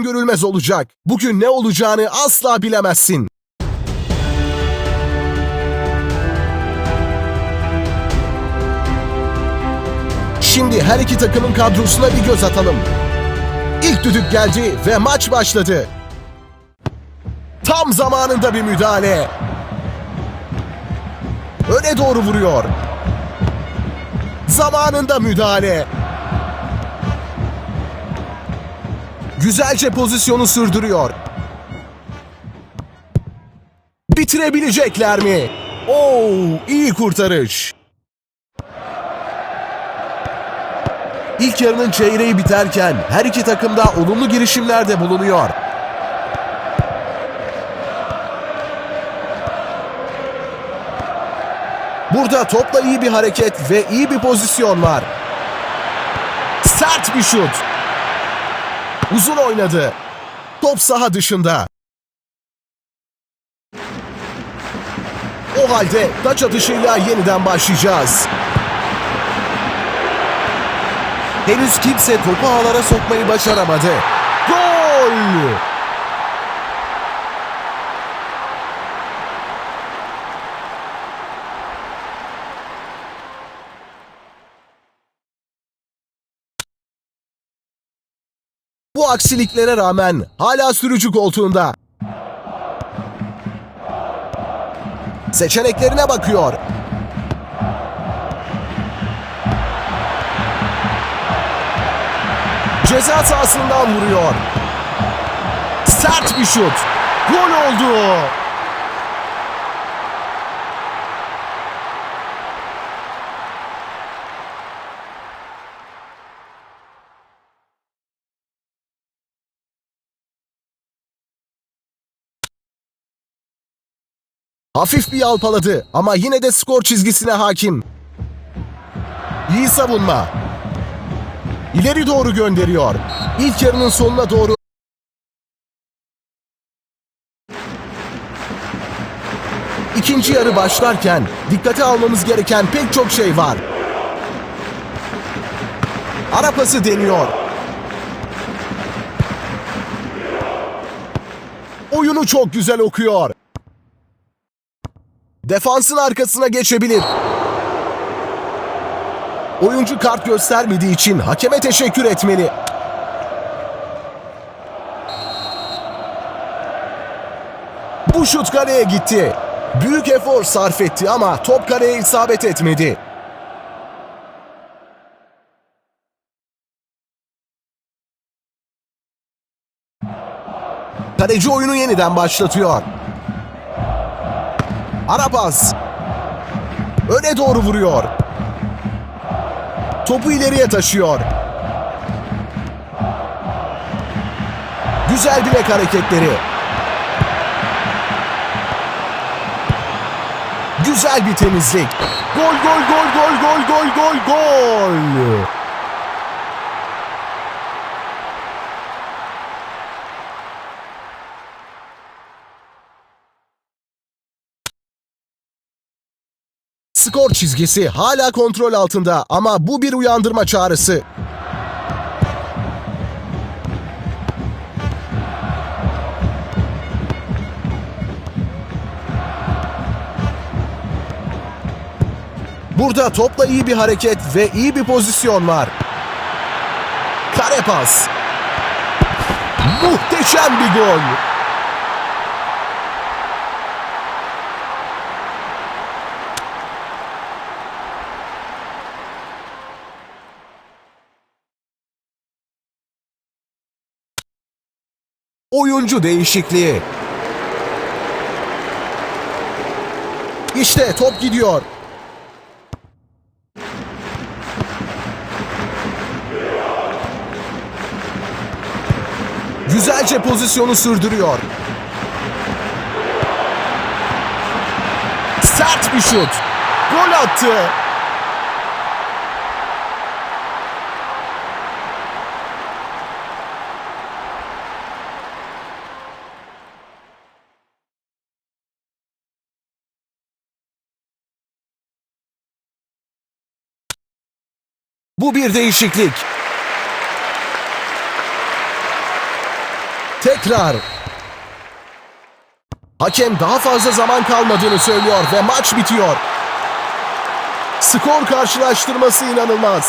öngörülmez olacak. Bugün ne olacağını asla bilemezsin. Şimdi her iki takımın kadrosuna bir göz atalım. İlk düdük geldi ve maç başladı. Tam zamanında bir müdahale. Öne doğru vuruyor. Zamanında müdahale. Güzelce pozisyonu sürdürüyor. Bitirebilecekler mi? Oo, iyi kurtarış. İlk yarının çeyreği biterken her iki takım da olumlu girişimlerde bulunuyor. Burada topla iyi bir hareket ve iyi bir pozisyon var. Sert bir şut. Uzun oynadı. Top saha dışında. O halde taç atışıyla yeniden başlayacağız. Henüz kimse topu ağlara sokmayı başaramadı. Gol! Bu aksiliklere rağmen hala sürücü koltuğunda. Seçeneklerine bakıyor. Ceza sahasından vuruyor. Sert bir şut. Gol oldu. Hafif bir yalpaladı ama yine de skor çizgisine hakim. İyi savunma. İleri doğru gönderiyor. İlk yarının sonuna doğru İkinci yarı başlarken dikkate almamız gereken pek çok şey var. Ara pası deniyor. Oyunu çok güzel okuyor. Defansın arkasına geçebilir. Oyuncu kart göstermediği için hakeme teşekkür etmeli. Bu şut kaleye gitti. Büyük efor sarf etti ama top kaleye isabet etmedi. Kaleci oyunu yeniden başlatıyor. Arabas. Öne doğru vuruyor. Topu ileriye taşıyor. Güzel bilek hareketleri. Güzel bir temizlik. Gol gol gol gol gol gol gol gol. Skor çizgisi hala kontrol altında ama bu bir uyandırma çağrısı. Burada topla iyi bir hareket ve iyi bir pozisyon var. Kare pas. Muhteşem bir gol. Oyuncu değişikliği. İşte top gidiyor. Güzelce pozisyonu sürdürüyor. Sert bir şut. Gol attı. Bu bir değişiklik. Tekrar. Hakem daha fazla zaman kalmadığını söylüyor ve maç bitiyor. Skor karşılaştırması inanılmaz.